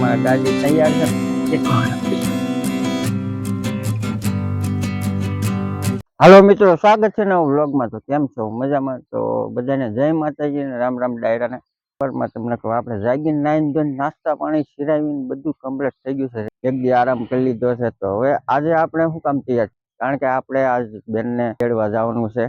અમારા ગાડી તૈયાર છે. હાલો મિત્રો, સ્વાગત છે નવા વ્લોગમાં. તો કેમ છો? મજામાં? તો બધાને જય માતાજી ને રામ રામ ડાયરાને. પરમાં તમને કહું, આપણે જાગીને નાઈન ધોઈને નાસ્તા પાણી સિરાવીને બધું કમ્પ્લીટ થઈ ગયું છે. એક દી આરામ કરી લીધો છે. તો હવે આજે આપણે શું કામ તૈયાર? કારણ કે આપણે આજ બેનને તેડવા જવાનું છે.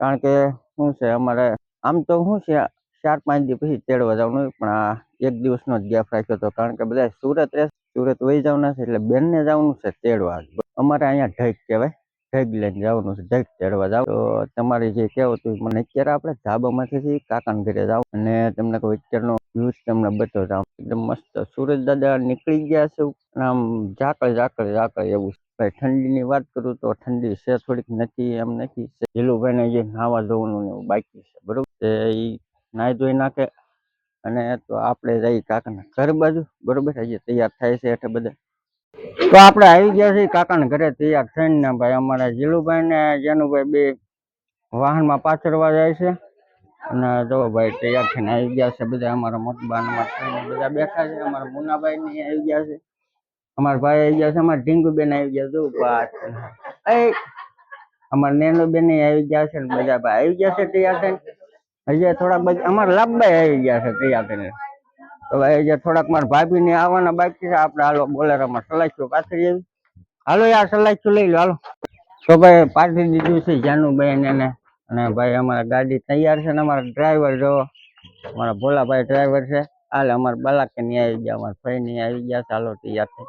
કારણ કે શું છે, અમારે આમ તો શું છે, ચાર પાંચ દિવસ પછી તેડવા જવાનું પણ આ એક દિવસનો જ ગેપ રાખ્યો હતો. કારણ કે બધા સુરત રહે સુરત વહી જવાના છે એટલે બેનને જવાનું છે તેડવા. અમારે અહીંયા ઢેક કહેવાય. ઢેક લઈને જવાનું છે ઢેક તેડવા જાવ તો તમારે જે કહેવું હતું મને અત્યારે આપણે ધાબામાંથી કાકાના ઘરે જાવ અને તમને કોઈ અત્યારનો વ્યૂઝ તમને બતાવતા એકદમ મસ્ત સુરત દાદા નીકળી ગયા છે. આમ ઝાકળ ઝાકળ ઝાકળ એવું ભાઈ ઠંડીની વાત કરું તો ઠંડી છે થોડીક નથી એમ નથી જીલુભાઈને જે નાવા ધોવાનું ને એવું બાકી છે, બરોબર? એ નાહી ધોઈ નાખે. અને તો આપણે જઈ કાકાના ઘર બાજુ બરોબર? હજી તૈયાર થાય છે એટલે બધા. તો આપણે આવી ગયા છીએ કાકાના ઘરે તૈયાર થઈને ને ભાઈ અમારા જીલુભાઈ ને જેનુભાઈ બે વાહનમાં પાછળવા જાય છે. અને જો ભાઈ તૈયાર થઈને આવી ગયા છે બધા અમારા મોટબા ને બધા બેઠા છે અમારા મુનાભાઈ ને આવી ગયા છે. અમારા ભાઈ આવી ગયા છે અમારા ઢીંગુબેન આવી ગયા જો વાત અમારા નેનુબેન આવી ગયા છે ને બધા ભાઈ આવી ગયા છે તૈયાર થઈને. હજી થોડાક બધા અમારા લાભભાઈ આવી ગયા છે તૈયાર કરીને તો ભાઈ જે થોડાક મારા ભાભી ને આવવાના બાકી છે. આપણે હાલો બોલેરામાં સલાઈશું પાથરી આવી. હાલો યાર સલાઈશું લઈ લો, હાલો. તો ભાઈ પાથરી દીધું છે જાનુભાઈ એને. અને ભાઈ અમારા ગાડી તૈયાર છે ને અમારા ડ્રાઈવર જો. અમારા ભોલાભાઈ ડ્રાઈવર છે. હાલ અમારા બાલાકે ની આવી ગયા, અમારા ભાઈ ની આવી ગયા ચાલો તૈયાર થઈ.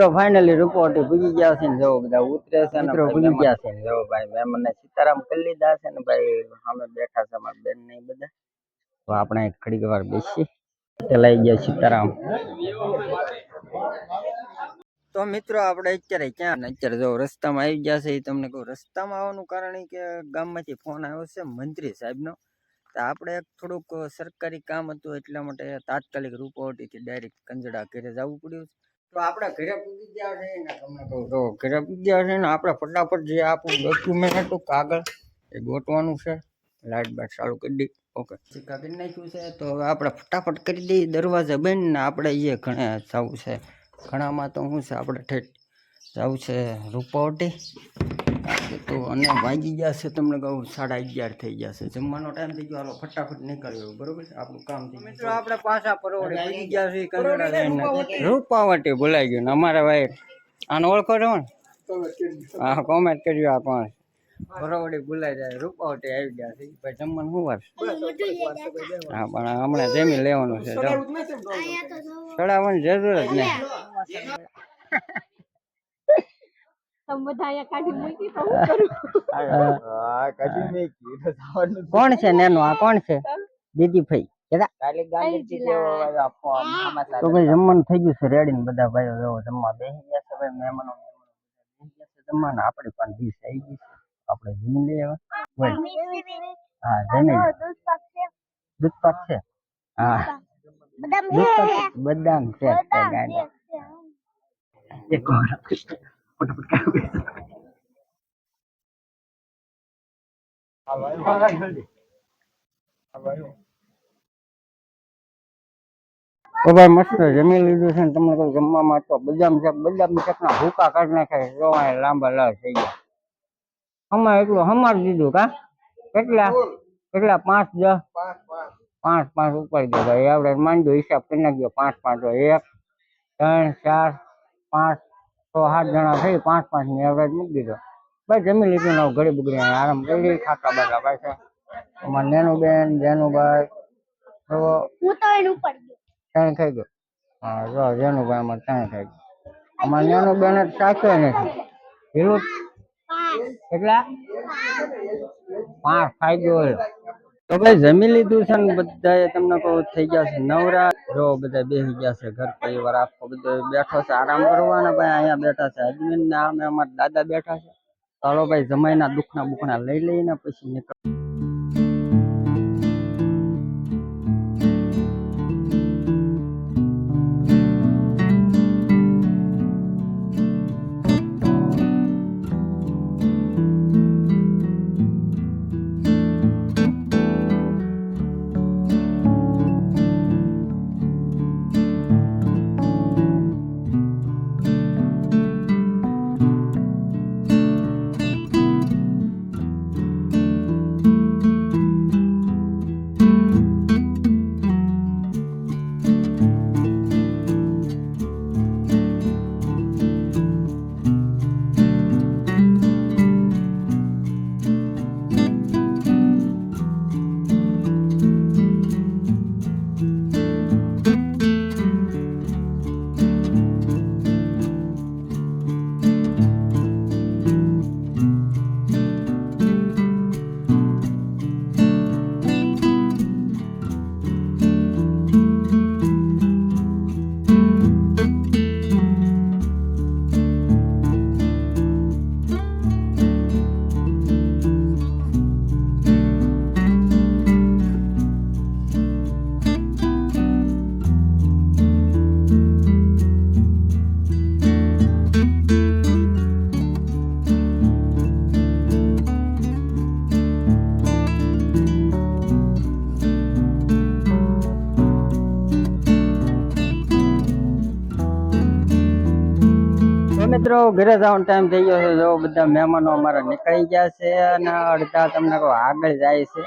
મિત્રો ફાઇનલી રૂપોટી પૂજી ગયા છે ને જો બધા ઉતરે છે ને મિત્રો પૂજી ગયા છે ને જો ભાઈ મેં મને સીતારામ કરી લીધા છે ને ભાઈ સામે બેઠા છે અમારા બેન ને ઈ બધા. તો આપણે એક ઘડીક વાર બેસી ચલાઈ ગયા સીતારામ. તો મિત્રો આપણે અત્યારે ક્યાં ને અત્યારે જો રસ્તામાં આવી ગયા છે એ તમને કહું રસ્તામાં આવવાનું કારણ ઈ કે ગામમાંથી ફોન આવ્યો છે મંત્રી સાહેબનો. તો આપણે એક થોડુંક સરકારી કામ હતું એટલા માટે તાત્કાલિક રૂપોટીથી ડાયરેક્ટ કંજડા ઘરે જવું પડ્યું તો આપણે ઘરે પૂગી ગયા છે ને તમને કહું તો ઘરે પૂગી ગયા છે ને આપણે ફટાફટ જે આપણું ડોક્યુમેન્ટ હતું, કાગળ, એ ગોતવાનું છે. લાઇટ બાઇટ ચાલુ કરી દઈ ઓકે. કરી નાખ્યું છે તો હવે આપણે ફટાફટ કરી દઈએ દરવાજા બંધ ને આપણે એ ઘણા જવું છે. ઘણામાં તો શું છે, આપણે ઠેઠ જવું છે રૂપાવટી. તો અને વાગી ગયા છે તમને કહું સાડા અગિયાર થઈ ગયા છે. જમવાનો ટાઈમ થઈ ગયો હાલો ફટાફટ નીકળ્યો બરોબર છે? આપણું કામ થઈ મિત્રો આપણે પાછા પરોડે આવી ગયા છે કંગડા રૂપાવટી ભૂલાઈ ગયું ને અમારા ભાઈ આને ઓળખો છો? ને હા કોમેન્ટ કર્યું આ કોણ પરોવડી ભૂલાઈ જાય રૂપાવટી આવી ગયા છે. ભાઈ જમવાનું શું વાર હા પણ હમણાં જમી લેવાનું છે ચડાવવાની જરૂર જ નહીં તમે બધા અહીંયા કાઢી મૂકી તો હું કરું કોણ છે નેનો? આ કોણ છે? દીદી ભાઈ તો ભાઈ જમવાનું થઈ ગયું છે રેડી ને બધા ભાઈઓ જો જમવા બેસી ગયા છે ભાઈ મહેમાનો બેસી ગયા છે જમવા ને આપણી પણ ડીશ આવી ગઈ છે. આપણે જમી લઈએ હવે. હા જમી. દૂધ પાક છે. હા. બદામ છે. એક વાર ફટાફટ કાઢી દે. તો ભાઈ મસ્ત જમી લીધું છે ને તમને કહું જમવામાં તો બદામ છે બદામ ના ભૂકા કાઢી નાખે જો અહીં લાંબા લાલ થઈ ગયા હમાર એટલું હમાર દીધું કા કેટલા કેટલા પાંચ દસ પાંચ પાંચ ઉપર દે ભાઈ આપણે માંડ્યો હિસાબ કરી નાખ્યો પાંચ પાંચ હોય એક ત્રણ ચાર પાંચ છ સાત જણા થઈ પાંચ પાંચની એવરેજ મૂકી દીધો. ભાઈ જમી લીધું ને ઘડી બગડી આરામ કરી ખાતા બધા ભાઈ છે અમારા નેનુબેન જેનુભાઈ તો હું તો એનું ઉપર ગયો. ત્રણ થઈ ગયો. હા જો જેનુભાઈ અમારે ત્રણ થઈ ગયો. અમારે નેનુબેન જ સાચો નથી પેલું કેટલા? પાંચ. ફાઈ ગયો. તો ભાઈ જમી લીધું છે ને બધાએ? તમને કહું, થઈ ગયા છે નવરા? જો બધા બેસી ગયા છે, ઘર પરિવાર આખો બધો બેઠો છે, આરામ કરવા ને ભાઈ અહીંયા બેઠા છે હજમીન ને આમે અમારા દાદા બેઠા છે. ચાલો ભાઈ જમાઈના દુઃખના બુખના લઈ લઈને પછી નીકળ મિત્રો, ઘરે જવાનો ટાઈમ થઈ ગયો છે. જો બધા મહેમાનો અમારા નીકળી ગયા છે અને અડધા તમને કહું આગળ જાય છે.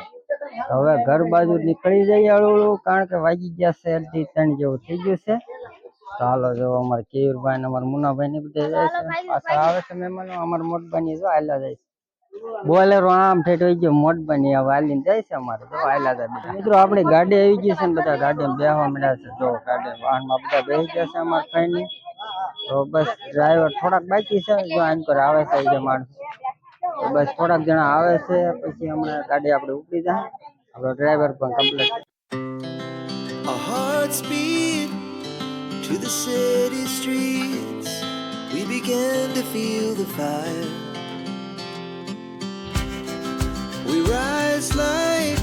તો હવે ઘર બાજુ નીકળી જઈએ હળવું હળવું કારણ કે વાગી ગયા છે અઢી ત્રણ જેવું થઈ ગયું છે. તો હાલો, જો અમારા કેયુરભાઈ ને અમારા મુનાભાઈ ને બધા જાય છે. પાછા આવે છે મહેમાનો, અમારા મોટબાની જો હાલ્યા જાય છે. બોલેરો આમ ઠેઠ હોય ગયો મોટબાની હવે હાલીને જાય છે અમારે. જો હાલ્યા જાય બધા. મિત્રો, આપણી ગાડી આવી ગઈ છે ને બધા ગાડીમાં બેહવા મળ્યા છે. જો ગાડી વાહનમાં બધા બેસી ગયા છે અમારા ફ્રેન્ડ તો બસ ડ્રાઈવર થોડાક બાકી છે જો આમ પર આવે છે જે માણસ તો બસ થોડાક જણા આવે છે પછી હમણાં ગાડી આપણે ઉપડી જાય આપણો ડ્રાઈવર પણ complete A hearts beat to the city streets. We began to feel the fire. We rise like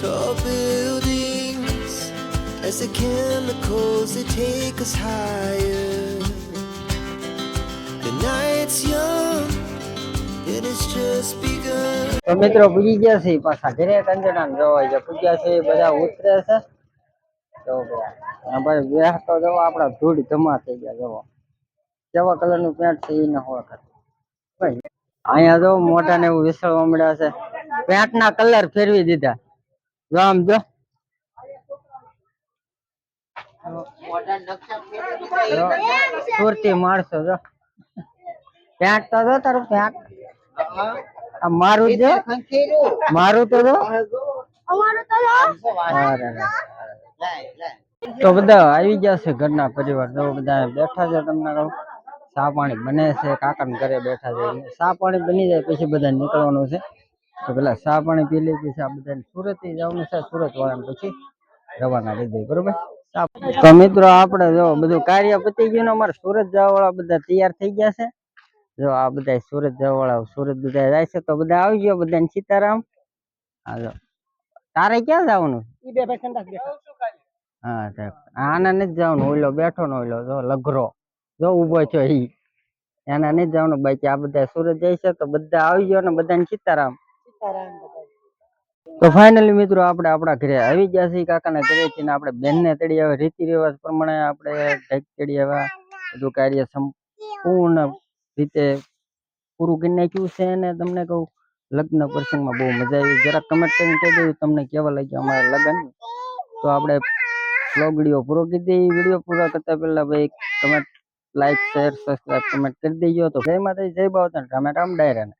tall buildings as the chemicals they take us higher. તો મિત્રો પૂજી ગયા છે પાછા ઘરે કંજણા જોવા છે પૂજ્યા છે બધા ઉતરે છે. તો ભાઈ વ્યાહ તો જવો આપડા ધૂળ જમા થઈ ગયા જવો. કેવા કલરનું પેન્ટ છે એ ન ઓળખત. ભાઈ અહીંયા જો મોટા ને એવું વિસળવા મળ્યા છે. પેન્ટ ના કલર ફેરવી દીધા. જો આમ જો. જો, સુરતી માણસો જો. પેન્ટ તો જો તારું ક્યાંક મારું જો. મારું તો જો. તો બધા આવી ગયા છે ઘરના પરિવાર. જો બધા બેઠા છે તમને કહું. ચા પાણી બને છે કાકા ઘરે બેઠા છે. ચા પાણી બની જાય પછી બધા નીકળવાનું છે. તો પેલા ચા પાણી પી લઈ પછી આ બધા સુરત જવાનું છે સુરત વાળા પછી રવાના લીધે બરોબર? તો મિત્રો આપણે જો બધું કાર્ય પતી ગયું ને અમારે સુરત જવા વાળા બધા તૈયાર થઈ ગયા છે. જો આ બધા સુરત જવા વાળા સુરત બધા જાય છે તો બધા આવી ગયો બધાને સીતારામ. હાલો. તારે ક્યાં જવાનું? હા આના આને નથી જવાનું ઓલો બેઠો ને ઓલો જો લઘરો. જો ઊભો છો ઈ. એના નથી જવાનું બાકી આ બધા સુરત જાય છે તો બધા આવી ગયો ને બધાને સીતારામ. તો ફાઇનલી મિત્રો આપણે આપણા ઘરે આવી ગયા છીએ કાકાના ઘરે છીએ આપણે બેનને તેડી આવે રીતિ રિવાજ પ્રમાણે આપણે ઢેક તેડી આવ્યા. બધું કાર્ય સંપૂર્ણ રીતે પૂરું કરી નાખ્યું છે અને તમને કહું, લગ્ન પ્રસંગમાં બહુ મજા આવી. જરા કમેન્ટ કરીને કહી દેજો તમને કેવા લાગ્યા અમારા લગ્ન. તો આપણે બ્લોગ પૂરો કરી દઈએ. વીડિયો પૂરો કરતા પહેલા ભાઈ comment like share subscribe comment કરી દેજો. તો જય માતાજી, જય બાવતન રામે રામ, ડાયરાને.